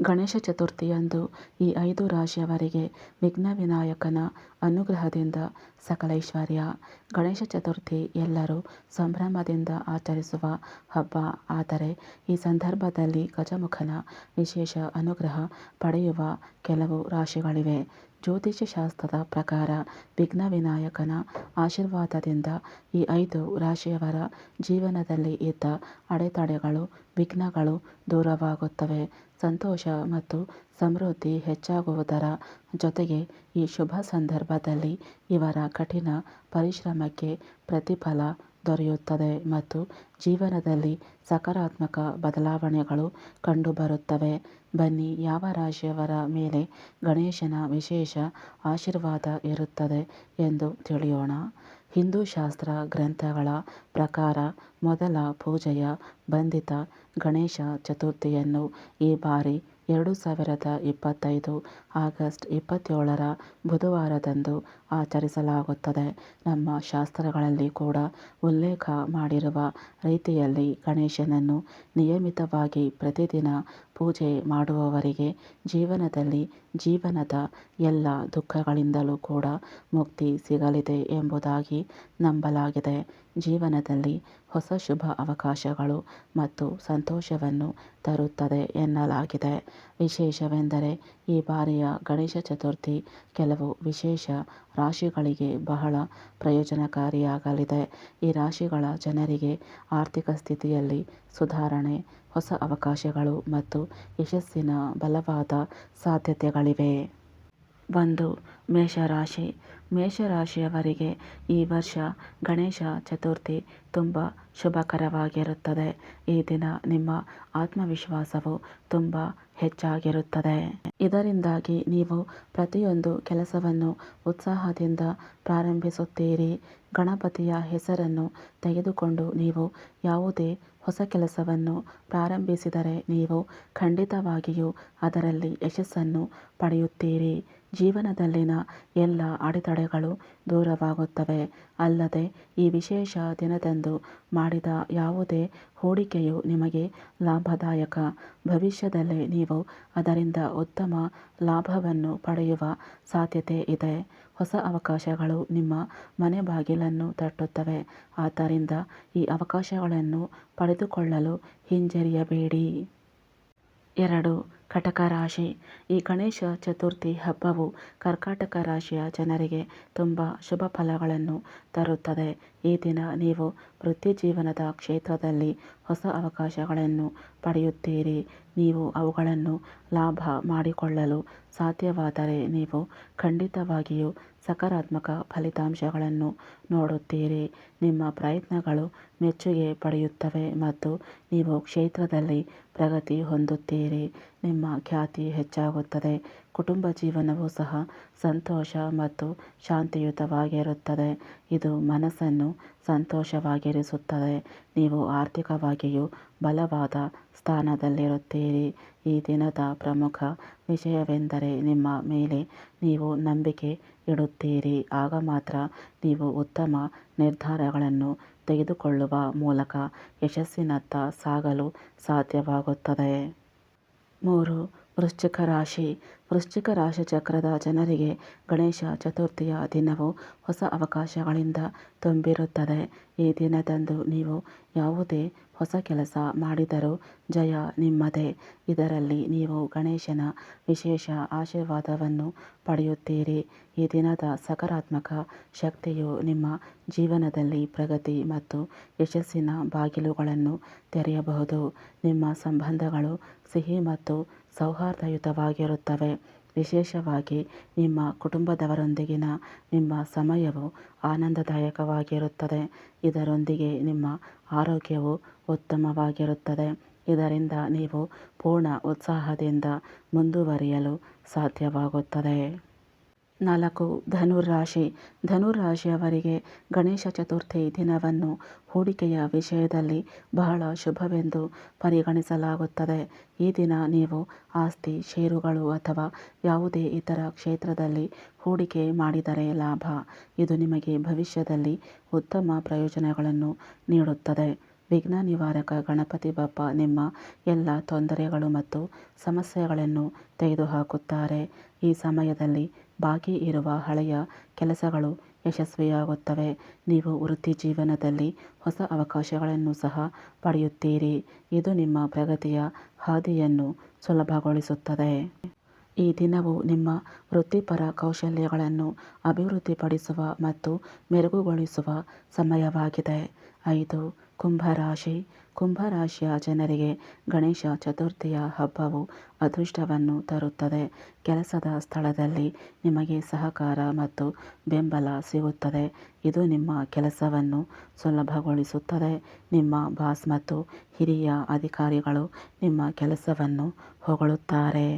ಗಣೇಶ ಚತುರ್ಥಿಯಂದು ಈ ಐದು ರಾಶಿಯವರಿಗೆ ವಿಘ್ನ ವಿನಾಯಕನ ಅನುಗ್ರಹದಿಂದ ಸಕಲೈಶ್ವರ್ಯ ಗಣೇಶ ಚತುರ್ಥಿ ಎಲ್ಲರೂ ಸಂಭ್ರಮದಿಂದ ಆಚರಿಸುವ ಹಬ್ಬ. ಆದರೆ ಈ ಸಂದರ್ಭದಲ್ಲಿ ಗಜಮುಖನ ವಿಶೇಷ ಅನುಗ್ರಹ ಪಡೆಯುವ ಕೆಲವು ರಾಶಿಗಳಿವೆ. ಜ್ಯೋತಿಷ್ಯ ಶಾಸ್ತ್ರದ ಪ್ರಕಾರ ವಿಘ್ನ ವಿನಾಯಕನ ಆಶೀರ್ವಾದದಿಂದ ಈ ಐದು ರಾಶಿಯವರ ಜೀವನದಲ್ಲಿ ಇದ್ದ ಅಡೆತಡೆಗಳು, ವಿಘ್ನಗಳು ದೂರವಾಗುತ್ತವೆ. ಸಂತೋಷ ಮತ್ತು ಸಮೃದ್ಧಿ ಹೆಚ್ಚಾಗುವುದರ ಜೊತೆಗೆ ಈ ಶುಭ ಸಂದರ್ಭದಲ್ಲಿ ಇವರ ಕಠಿಣ ಪರಿಶ್ರಮಕ್ಕೆ ಪ್ರತಿಫಲ ದೊರೆಯುತ್ತದೆ ಮತ್ತು ಜೀವನದಲ್ಲಿ ಸಕಾರಾತ್ಮಕ ಬದಲಾವಣೆಗಳು ಕಂಡುಬರುತ್ತವೆ. ಬನ್ನಿ, ಯಾವ ರಾಶಿಯವರ ಮೇಲೆ ಗಣೇಶನ ವಿಶೇಷ ಆಶೀರ್ವಾದ ಇರುತ್ತದೆ ಎಂದು ತಿಳಿಯೋಣ. ಹಿಂದೂ ಶಾಸ್ತ್ರ ಗ್ರಂಥಗಳ ಪ್ರಕಾರ ಮೊದಲ ಪೂಜೆಯ ಬಂಧಿತ ಗಣೇಶ ಚತುರ್ಥಿಯನ್ನು ಈ ಬಾರಿ ಎರಡು ಸಾವಿರದ ಇಪ್ಪತ್ತೈದು ಆಗಸ್ಟ್ ಇಪ್ಪತ್ತೇಳರ ಬುಧವಾರದಂದು ಆಚರಿಸಲಾಗುತ್ತದೆ. ನಮ್ಮ ಶಾಸ್ತ್ರಗಳಲ್ಲಿ ಕೂಡ ಉಲ್ಲೇಖ ಮಾಡಿರುವ ರೀತಿಯಲ್ಲಿ ಗಣೇಶನನ್ನು ನಿಯಮಿತವಾಗಿ ಪ್ರತಿದಿನ ಪೂಜೆ ಮಾಡುವವರಿಗೆ ಜೀವನದಲ್ಲಿ ಜೀವನದ ಎಲ್ಲ ದುಃಖಗಳಿಂದಲೂ ಕೂಡ ಮುಕ್ತಿ ಸಿಗಲಿದೆ ಎಂಬುದಾಗಿ ನಂಬಲಾಗಿದೆ. ಜೀವನದಲ್ಲಿ ಹೊಸ ಶುಭ ಅವಕಾಶಗಳು ಮತ್ತು ಸಂತೋಷವನ್ನು ತರುತ್ತದೆ ಎನ್ನಲಾಗಿದೆ. ವಿಶೇಷವೆಂದರೆ, ಈ ಬಾರಿಯ ಗಣೇಶ ಚತುರ್ಥಿ ಕೆಲವು ವಿಶೇಷ ರಾಶಿಗಳಿಗೆ ಬಹಳ ಪ್ರಯೋಜನಕಾರಿಯಾಗಲಿದೆ. ಈ ರಾಶಿಗಳ ಜನರಿಗೆ ಆರ್ಥಿಕ ಸ್ಥಿತಿಯಲ್ಲಿ ಸುಧಾರಣೆ, ಹೊಸ ಅವಕಾಶಗಳು ಮತ್ತು ಯಶಸ್ಸಿನ ಬಲವಾದ ಸಾಧ್ಯತೆಗಳಿವೆ. ಒಂದು ಮೇಷರಾಶಿ, ಮೇಷರಾಶಿಯವರಿಗೆ ಈ ವರ್ಷ ಗಣೇಶ ಚತುರ್ಥಿ ತುಂಬ ಶುಭಕರವಾಗಿರುತ್ತದೆ. ಈ ದಿನ ನಿಮ್ಮ ಆತ್ಮವಿಶ್ವಾಸವು ತುಂಬ ಹೆಚ್ಚಾಗಿರುತ್ತದೆ. ಇದರಿಂದಾಗಿ ನೀವು ಪ್ರತಿಯೊಂದು ಕೆಲಸವನ್ನು ಉತ್ಸಾಹದಿಂದ ಪ್ರಾರಂಭಿಸುತ್ತೀರಿ. ಗಣಪತಿಯ ಹೆಸರನ್ನು ತೆಗೆದುಕೊಂಡು ನೀವು ಯಾವುದೇ ಹೊಸ ಕೆಲಸವನ್ನು ಪ್ರಾರಂಭಿಸಿದರೆ ನೀವು ಖಂಡಿತವಾಗಿಯೂ ಅದರಲ್ಲಿ ಯಶಸ್ಸನ್ನು ಪಡೆಯುತ್ತೀರಿ. ಜೀವನದಲ್ಲಿನ ಎಲ್ಲ ಅಡೆತಡೆಗಳು ದೂರವಾಗುತ್ತವೆ. ಅಲ್ಲದೆ, ಈ ವಿಶೇಷ ದಿನದಂದು ಮಾಡಿದ ಯಾವುದೇ ಹೂಡಿಕೆಯು ನಿಮಗೆ ಲಾಭದಾಯಕ. ಭವಿಷ್ಯದಲ್ಲಿ ನೀವು ಅದರಿಂದ ಉತ್ತಮ ಲಾಭವನ್ನು ಪಡೆಯುವ ಸಾಧ್ಯತೆ ಇದೆ. ಹೊಸ ಅವಕಾಶಗಳು ನಿಮ್ಮ ಮನೆ ಬಾಗಿಲನ್ನು ತಟ್ಟುತ್ತವೆ. ಆದ್ದರಿಂದ ಈ ಅವಕಾಶಗಳನ್ನು ಪಡೆದುಕೊಳ್ಳಲು ಹಿಂಜರಿಯಬೇಡಿ. ಎರಡು ಕಟಕ ರಾಶಿ ಈ ಗಣೇಶ ಚತುರ್ಥಿ ಹಬ್ಬವು ಕರ್ಕಾಟಕ ರಾಶಿಯ ಜನರಿಗೆ ತುಂಬ ಶುಭ ಫಲಗಳನ್ನು ತರುತ್ತದೆ. ಈ ದಿನ ನೀವು ವೃತ್ತಿ ಜೀವನದ ಕ್ಷೇತ್ರದಲ್ಲಿ ಹೊಸ ಅವಕಾಶಗಳನ್ನು ಪಡೆಯುತ್ತೀರಿ. ನೀವು ಅವುಗಳನ್ನು ಲಾಭ ಮಾಡಿಕೊಳ್ಳಲು ಸಾಧ್ಯವಾದರೆ ನೀವು ಖಂಡಿತವಾಗಿಯೂ ಸಕಾರಾತ್ಮಕ ಫಲಿತಾಂಶಗಳನ್ನು ನೋಡುತ್ತೀರಿ. ನಿಮ್ಮ ಪ್ರಯತ್ನಗಳು ಮೆಚ್ಚುಗೆ ಪಡೆಯುತ್ತವೆ ಮತ್ತು ನೀವು ಕ್ಷೇತ್ರದಲ್ಲಿ ಪ್ರಗತಿ ಹೊಂದುತ್ತೀರಿ. ನಿಮ್ಮ ಖ್ಯಾತಿ ಹೆಚ್ಚಾಗುತ್ತದೆ. ಕುಟುಂಬ ಜೀವನವೂ ಸಹ ಸಂತೋಷ ಮತ್ತು ಶಾಂತಿಯುತವಾಗಿರುತ್ತದೆ. ಇದು ಮನಸ್ಸನ್ನು ಸಂತೋಷವಾಗಿರಿಸುತ್ತದೆ. ನೀವು ಆರ್ಥಿಕವಾಗಿಯೂ ಬಲವಾದ ಸ್ಥಾನದಲ್ಲಿರುತ್ತೀರಿ. ಈ ದಿನದ ಪ್ರಮುಖ ವಿಷಯವೆಂದರೆ ನಿಮ್ಮ ಮೇಲೆ ನೀವು ನಂಬಿಕೆ ಇಡುತ್ತೀರಿ. ಆಗ ಮಾತ್ರ ನೀವು ಉತ್ತಮ ನಿರ್ಧಾರಗಳನ್ನು ತೆಗೆದುಕೊಳ್ಳುವ ಮೂಲಕ ಯಶಸ್ಸಿನತ್ತ ಸಾಗಲು ಸಾಧ್ಯವಾಗುತ್ತದೆ. ಮೂರು, ವೃಶ್ಚಿಕ ರಾಶಿ. ವೃಶ್ಚಿಕ ರಾಶಿ ಚಕ್ರದ ಜನರಿಗೆ ಗಣೇಶ ಚತುರ್ಥಿಯ ದಿನವು ಹೊಸ ಅವಕಾಶಗಳಿಂದ ತುಂಬಿರುತ್ತದೆ. ಈ ದಿನದಂದು ನೀವು ಯಾವುದೇ ಹೊಸ ಕೆಲಸ ಮಾಡಿದರೂ ಜಯ ನಿಮ್ಮದೇ. ಇದರಲ್ಲಿ ನೀವು ಗಣೇಶನ ವಿಶೇಷ ಆಶೀರ್ವಾದವನ್ನು ಪಡೆಯುತ್ತೀರಿ. ಈ ದಿನದ ಸಕಾರಾತ್ಮಕ ಶಕ್ತಿಯು ನಿಮ್ಮ ಜೀವನದಲ್ಲಿ ಪ್ರಗತಿ ಮತ್ತು ಯಶಸ್ಸಿನ ಬಾಗಿಲುಗಳನ್ನು ತೆರೆಯಬಹುದು. ನಿಮ್ಮ ಸಂಬಂಧಗಳು ಸಿಹಿ ಮತ್ತು ಸೌಹಾರ್ದಯುತವಾಗಿರುತ್ತವೆ. ವಿಶೇಷವಾಗಿ ನಿಮ್ಮ ಕುಟುಂಬದವರೊಂದಿಗಿನ ನಿಮ್ಮ ಸಮಯವು ಆನಂದದಾಯಕವಾಗಿರುತ್ತದೆ. ಇದರೊಂದಿಗೆ ನಿಮ್ಮ ಆರೋಗ್ಯವು ಉತ್ತಮವಾಗಿರುತ್ತದೆ. ಇದರಿಂದ ನೀವು ಪೂರ್ಣ ಉತ್ಸಾಹದಿಂದ ಮುಂದುವರಿಯಲು ಸಾಧ್ಯವಾಗುತ್ತದೆ. ನಾಲ್ಕು ಧನುರಾಶಿ ಧನುರಾಶಿಯವರಿಗೆ ಗಣೇಶ ಚತುರ್ಥಿ ದಿನವನ್ನು ಹೂಡಿಕೆಯ ವಿಷಯದಲ್ಲಿ ಬಹಳ ಶುಭವೆಂದು ಪರಿಗಣಿಸಲಾಗುತ್ತದೆ. ಈ ದಿನ ನೀವು ಆಸ್ತಿ, ಷೇರುಗಳು ಅಥವಾ ಯಾವುದೇ ಇತರ ಕ್ಷೇತ್ರದಲ್ಲಿ ಹೂಡಿಕೆ ಮಾಡಿದರೆ ಲಾಭ. ಇದು ನಿಮಗೆ ಭವಿಷ್ಯದಲ್ಲಿ ಉತ್ತಮ ಪ್ರಯೋಜನಗಳನ್ನು ನೀಡುತ್ತದೆ. ವಿಘ್ನ ನಿವಾರಕ ಗಣಪತಿ ಬಪ್ಪ ನಿಮ್ಮ ಎಲ್ಲ ತೊಂದರೆಗಳು ಮತ್ತು ಸಮಸ್ಯೆಗಳನ್ನು ತೆಗೆದುಹಾಕುತ್ತಾರೆ. ಈ ಸಮಯದಲ್ಲಿ ಬಾಕಿ ಇರುವ ಹಳೆಯ ಕೆಲಸಗಳು ಯಶಸ್ವಿಯಾಗುತ್ತವೆ. ನೀವು ವೃತ್ತಿ ಜೀವನದಲ್ಲಿ ಹೊಸ ಅವಕಾಶಗಳನ್ನು ಸಹ ಪಡೆಯುತ್ತೀರಿ. ಇದು ನಿಮ್ಮ ಪ್ರಗತಿಯ ಹಾದಿಯನ್ನು ಸುಲಭಗೊಳಿಸುತ್ತದೆ. ಈ ದಿನವು ನಿಮ್ಮ ವೃತ್ತಿಪರ ಕೌಶಲ್ಯಗಳನ್ನು ಅಭಿವೃದ್ಧಿಪಡಿಸುವ ಮತ್ತು ಮೆರುಗುಗೊಳಿಸುವ ಸಮಯವಾಗಿದೆ. ಐದು, ಕುಂಭರಾಶಿ. ಕುಂಭರಾಶಿಯ ಜನರಿಗೆ ಗಣೇಶ ಚತುರ್ಥಿಯ ಹಬ್ಬವು ಅದೃಷ್ಟವನ್ನು ತರುತ್ತದೆ. ಕೆಲಸದ ಸ್ಥಳದಲ್ಲಿ ನಿಮಗೆ ಸಹಕಾರ ಮತ್ತು ಬೆಂಬಲ ಸಿಗುತ್ತದೆ. ಇದು ನಿಮ್ಮ ಕೆಲಸವನ್ನು ಸುಲಭಗೊಳಿಸುತ್ತದೆ. ನಿಮ್ಮ ಬಾಸ್ ಮತ್ತು ಹಿರಿಯ ಅಧಿಕಾರಿಗಳು ನಿಮ್ಮ ಕೆಲಸವನ್ನು ಹೊಗಳುತ್ತಾರೆ.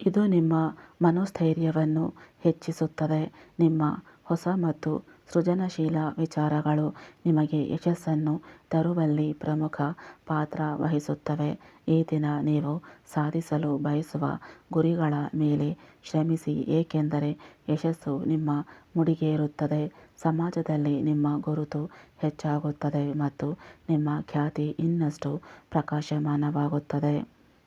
ಇದು ನಿಮ್ಮ ಮನೋಸ್ಥೈರ್ಯವನ್ನು ಹೆಚ್ಚಿಸುತ್ತದೆ. ನಿಮ್ಮ ಹೊಸ ಮತ್ತು ಸೃಜನಶೀಲ ವಿಚಾರಗಳು ನಿಮಗೆ ಯಶಸ್ಸನ್ನು ತರುವಲ್ಲಿ ಪ್ರಮುಖ ಪಾತ್ರ ವಹಿಸುತ್ತವೆ. ಈ ದಿನ ನೀವು ಸಾಧಿಸಲು ಬಯಸುವ ಗುರಿಗಳ ಮೇಲೆ ಶ್ರಮಿಸಿ, ಏಕೆಂದರೆ ಯಶಸ್ಸು ನಿಮ್ಮ ಮುಡಿಗೇರುತ್ತದೆ. ಸಮಾಜದಲ್ಲಿ ನಿಮ್ಮ ಗುರುತು ಹೆಚ್ಚಾಗುತ್ತದೆ ಮತ್ತು ನಿಮ್ಮ ಖ್ಯಾತಿ ಇನ್ನಷ್ಟು ಪ್ರಕಾಶಮಾನವಾಗುತ್ತದೆ.